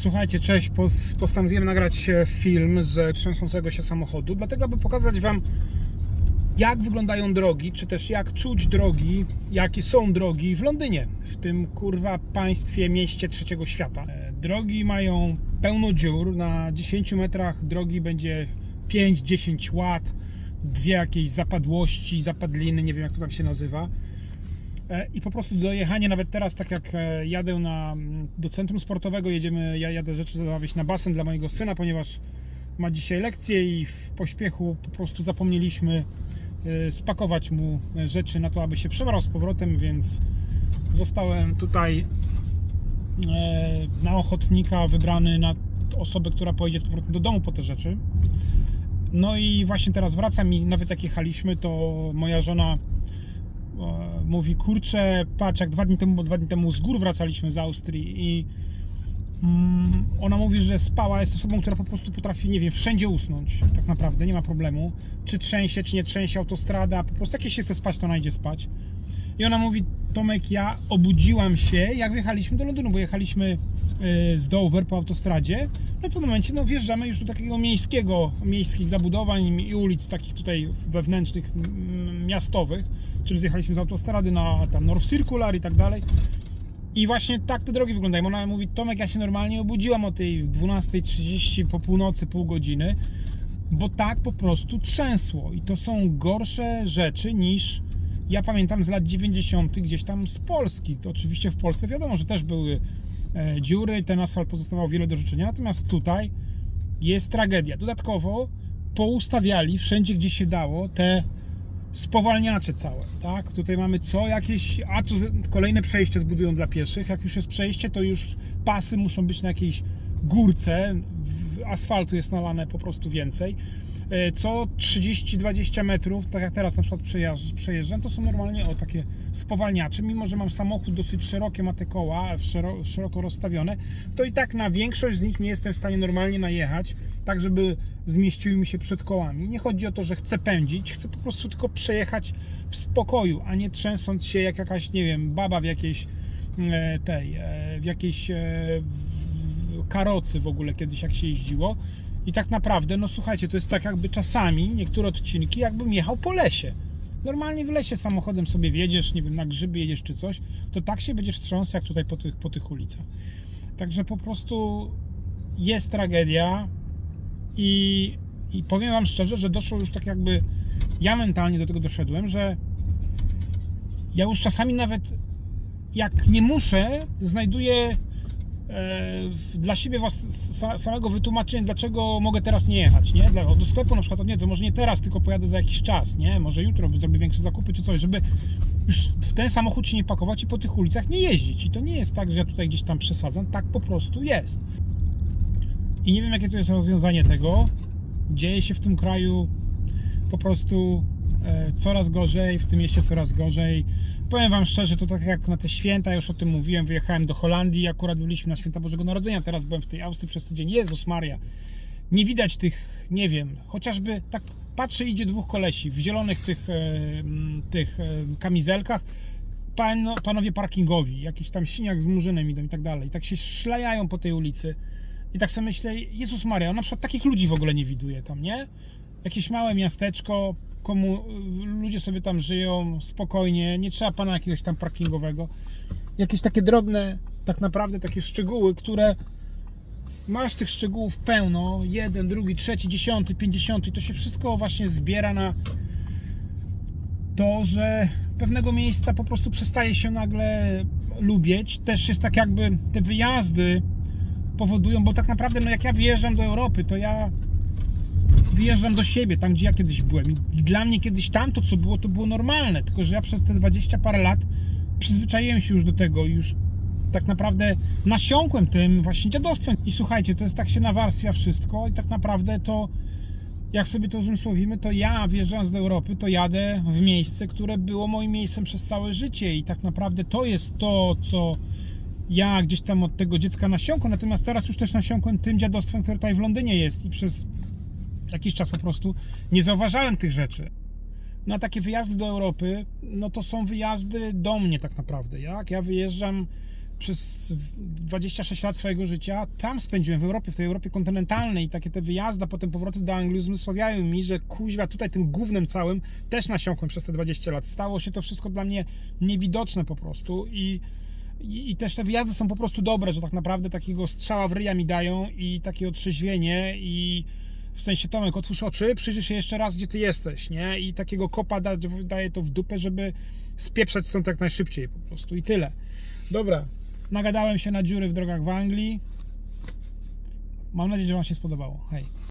Słuchajcie, cześć. Pos- Postanowiłem nagrać film z trzęsącego się samochodu, dlatego aby pokazać Wam, jak wyglądają drogi, czy też jak czuć drogi, jakie są drogi w Londynie, w tym kurwa państwie, mieście trzeciego świata. E, Drogi mają pełno dziur, na 10 metrach drogi będzie 5-10 łat, dwie jakieś zapadłości, zapadliny, nie wiem jak to tam się nazywa. E, I po prostu dojechanie nawet teraz, tak jak e, jadę na, do centrum sportowego, jedziemy, ja jadę rzeczy zamawiać na basen dla mojego syna, ponieważ ma dzisiaj lekcję i w pośpiechu po prostu zapomnieliśmy e, spakować mu rzeczy na to, aby się przebrał z powrotem, więc zostałem tutaj na ochotnika wybrany na osobę, która pojedzie z powrotem do domu po te rzeczy. No i właśnie teraz wracam i nawet jak jechaliśmy, to moja żona mówi, kurczę, patrz, jak dwa dni temu, bo dwa dni temu z gór wracaliśmy z Austrii i mm, ona mówi, że spała, jest osobą, która po prostu potrafi, nie wiem, wszędzie usnąć, tak naprawdę, nie ma problemu, czy trzęsie, czy nie trzęsie autostrada, po prostu jak się chce spać, to najdzie spać. I ona mówi, Tomek, ja obudziłam się, jak wjechaliśmy do Londynu, bo jechaliśmy y, z Dover po autostradzie. No w pewnym momencie no, wjeżdżamy już do takiego miejskiego, miejskich zabudowań i ulic takich tutaj wewnętrznych, miastowych. Czyli zjechaliśmy z autostrady na tam North Circular i tak dalej. I właśnie tak te drogi wyglądają. Ona mówi, Tomek, ja się normalnie obudziłam o tej 12.30 po północy, pół godziny, bo tak po prostu trzęsło. I to są gorsze rzeczy niż ja pamiętam z lat 90. gdzieś tam z Polski. To oczywiście w Polsce wiadomo, że też były e, dziury, ten asfalt pozostawał wiele do życzenia, natomiast tutaj jest tragedia. Dodatkowo poustawiali wszędzie, gdzie się dało, te spowalniacze całe, tak? Tutaj mamy co jakieś, a tu kolejne przejście zbudują dla pieszych. Jak już jest przejście, to już pasy muszą być na jakiejś górce, asfaltu jest nalane po prostu więcej. E, Co 30-20 metrów, tak jak teraz na przykład przejeżdż- przejeżdżam, to są normalnie o takie spowalniacze. Mimo, że mam samochód dosyć szerokie, ma te koła szero, szeroko rozstawione, to i tak na większość z nich nie jestem w stanie normalnie najechać, tak żeby zmieściły mi się przed kołami. Nie chodzi o to, że chcę pędzić, chcę po prostu tylko przejechać w spokoju, a nie trzęsąc się jak jakaś, nie wiem, baba w jakiejś e, tej, e, w jakiejś e, karocy w ogóle kiedyś jak się jeździło. I tak naprawdę, no słuchajcie, to jest tak jakby czasami niektóre odcinki jakbym jechał po lesie. Normalnie w lesie samochodem sobie wjedziesz, nie wiem, na grzyby jedziesz czy coś, to tak się będziesz trząsł jak tutaj po tych, po tych ulicach. Także po prostu jest tragedia i, i powiem Wam szczerze, że doszło już tak jakby, ja mentalnie do tego doszedłem, że ja już czasami nawet jak nie muszę, znajduję e, dla siebie samego wytłumaczenia, dlaczego mogę teraz nie jechać, nie? Do sklepu na przykład, nie, to może nie teraz, tylko pojadę za jakiś czas, nie? Może jutro zrobię większe zakupy czy coś, żeby już w ten samochód się nie pakować i po tych ulicach nie jeździć. I to nie jest tak, że ja tutaj gdzieś tam przesadzam, tak po prostu jest. I nie wiem, jakie to jest rozwiązanie tego. Dzieje się w tym kraju po prostu e, coraz gorzej, w tym mieście coraz gorzej. Powiem Wam szczerze, to tak jak na te święta, już o tym mówiłem, wyjechałem do Holandii, akurat byliśmy na święta Bożego Narodzenia, teraz byłem w tej Austrii przez tydzień. Jezus Maria, nie widać tych, nie wiem, chociażby tak patrzę, idzie dwóch kolesi w zielonych tych, e, tych e, kamizelkach, Pan, panowie parkingowi, jakiś tam siniak z murzynem idą i tak dalej. Tak się szlajają po tej ulicy. I tak sobie myślę, Jezus Maria, on na przykład takich ludzi w ogóle nie widuje tam, nie? Jakieś małe miasteczko, komu, ludzie sobie tam żyją spokojnie, nie trzeba pana jakiegoś tam parkingowego. Jakieś takie drobne, tak naprawdę takie szczegóły, które masz tych szczegółów pełno, jeden, drugi, trzeci, dziesiąty, pięćdziesiąty, to się wszystko właśnie zbiera na to, że pewnego miejsca po prostu przestaje się nagle lubić. Też jest tak jakby te wyjazdy powodują, bo tak naprawdę no jak ja wyjeżdżam do Europy, to ja wyjeżdżam do siebie, tam gdzie ja kiedyś byłem. I dla mnie kiedyś tamto, co było, to było normalne. Tylko, że ja przez te 20 parę lat przyzwyczaiłem się już do tego już tak naprawdę nasiąkłem tym właśnie dziadostwem. I słuchajcie, to jest tak się nawarstwia wszystko i tak naprawdę to jak sobie to uzmysłowimy, to ja wjeżdżając do Europy, to jadę w miejsce, które było moim miejscem przez całe życie i tak naprawdę to jest to, co ja gdzieś tam od tego dziecka nasiąkłem, natomiast teraz już też nasiąkłem tym dziadostwem, które tutaj w Londynie jest i przez jakiś czas po prostu nie zauważałem tych rzeczy. No a takie wyjazdy do Europy, no to są wyjazdy do mnie tak naprawdę. Jak ja wyjeżdżam przez 26 lat swojego życia tam spędziłem w Europie, w tej Europie kontynentalnej i takie te wyjazdy, a potem powroty do Anglii uzmysławiają mi, że kuźwa tutaj tym gównem całym też nasiąkłem przez te 20 lat. Stało się to wszystko dla mnie niewidoczne po prostu i, i, i też te wyjazdy są po prostu dobre, że tak naprawdę takiego strzała w ryja mi dają i takie otrzeźwienie i w sensie Tomek, otwórz oczy, przyjrzyj się jeszcze raz, gdzie ty jesteś, nie? I takiego kopa da, daje to w dupę, żeby spieprzać stąd jak najszybciej po prostu i tyle. Dobra, nagadałem się na dziury w drogach w Anglii. Mam nadzieję, że Wam się spodobało. Hej.